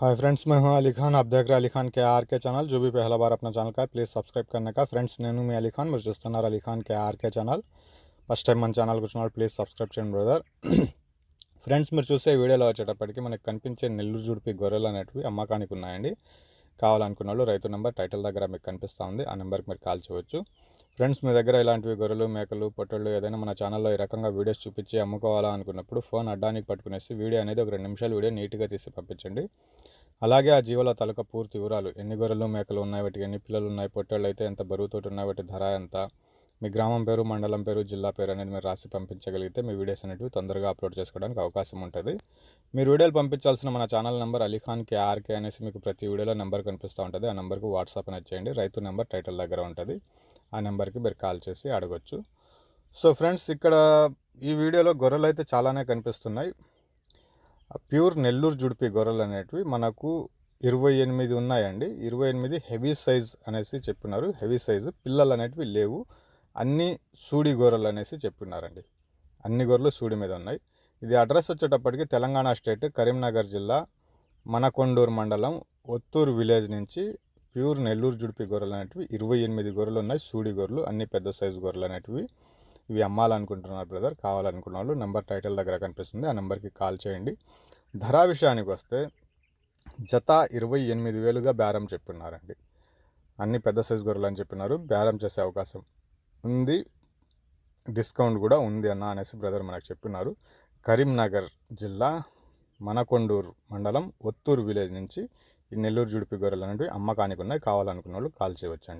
Hi friends मैं हूं अली खान आप देख रहे हैं अली खान के आर के ఛానల్ जो भी पहला बार अपना ఛానల్ का है ప్లీజ్ సబ్స్క్రైబ్ करने का ఫ్రెండ్స్ నేను మీ అలీ ఖాన్ మీరు చూస్తున్నారు Ali Khan K R K channel first time మన ఛానల్కి వచ్చిన వాళ్ళు ప్లీజ్ సబ్స్క్రైబ్ చేయండి బ్రదర్ ఫ్రెండ్స్ మీరు చూసే వీడియోలో వచ్చేటప్పటికి మనకి కనిపించే నెల్లూరు జుడిపి గొర్రెలు అనేటివి అమ్మకానికి ఉన్నాయండి కావాలనుకున్న వాళ్ళు రైతు నెంబర్ టైటిల్ దగ్గర మీకు కనిపిస్తూ ఉంది. ఆ నెంబర్కి మీరు కాల్ చేయవచ్చు ఫ్రెండ్స్ మీ దగ్గర ఇలాంటివి గొర్రెలు మేకలు పొట్టళ్ళు ఏదైనా మన ఛానల్లో ఈ రకంగా వీడియోస్ చూపించి అమ్ముకోవాలా అనుకున్నప్పుడు ఫోన్ అడ్డానికి పట్టుకునేసి వీడియో అనేది ఒక రెండు నిమిషాలు వీడియో నీట్గా తీసి పంపించండి. అలాగే ఆ జీవుల తలక పూర్తి వివరాలు ఎన్ని గొర్రెలు మేకలు ఉన్నాయి వాటికి ఎన్ని పిల్లలు ఉన్నాయి పొట్టళ్ళు అయితే ఎంత బరువుతోటి ఉన్నాయి వాటి ధర ఎంత మీ గ్రామం పేరు మండలం పేరు జిల్లా పేరు అనేది మీరు రాసి పంపించగలిగితే మీ వీడియోస్ అనేవి తొందరగా అప్లోడ్ చేసుకోవడానికి అవకాశం ఉంటుంది. మీరు వీడియోలు పంపించాల్సిన మన ఛానల్ నెంబర్ అలీఖాన్ కేఆర్కే అనేసి మీకు ప్రతి వీడియోలో నెంబర్ కనిపిస్తూ ఉంటుంది. ఆ నెంబర్కి వాట్సాప్ అనేది చేయండి. రైతు నెంబర్ టైటిల్ దగ్గర ఉంటుంది. ఆ నెంబర్కి మీరు కాల్ చేసి అడగొచ్చు. సో ఫ్రెండ్స్ ఇక్కడ ఈ వీడియోలో గొర్రెలు అయితే చాలానే కనిపిస్తున్నాయి. ప్యూర్ నెల్లూరు జుడిపి గొర్రెలు అనేటివి మనకు ఇరవై ఎనిమిది ఉన్నాయండి. ఇరవై ఎనిమిది హెవీ సైజ్ అనేసి చెప్పినారు. హెవీ సైజు పిల్లలు అనేటివి లేవు. అన్ని సూడి గొర్రెలు అనేసి చెప్పినారండి. అన్ని గొర్రెలు సూడి మీద ఉన్నాయి. ఇది అడ్రస్ వచ్చేటప్పటికి తెలంగాణ స్టేట్ కరీంనగర్ జిల్లా మనకొండూరు మండలం ఒత్తూరు విలేజ్ నుంచి ప్యూర్ నెల్లూరు జుడిపి గొర్రెలు అనేటివి ఇరవై ఎనిమిది గొర్రెలు ఉన్నాయి. సూడి గొర్రెలు అన్ని పెద్ద సైజు గొర్రెలు అనేటివి ఇవి అమ్మాలనుకుంటున్నారు బ్రదర్. కావాలనుకున్న వాళ్ళు నెంబర్ టైటిల్ దగ్గర కనిపిస్తుంది. ఆ నెంబర్కి కాల్ చేయండి. ధర విషయానికి వస్తే జత ఇరవై ఎనిమిది వేలుగా బేరం చెప్పినారండి. అన్ని పెద్ద సైజు గొర్రెలు అని చెప్పినారు. బేరం చేసే అవకాశం ఉంది. డిస్కౌంట్ కూడా ఉంది అన్న అనేసి బ్రదర్ మనకు చెప్పినారు. కరీంనగర్ జిల్లా మనకొండూరు మండలం ఒత్తూరు విలేజ్ నుంచి ఈ నెల్లూరు జుడిపి గొర్రెలు అనేవి అమ్మకానికి ఉన్నాయి కావాలనుకున్న వాళ్ళు కాల్ చేయవచ్చండి.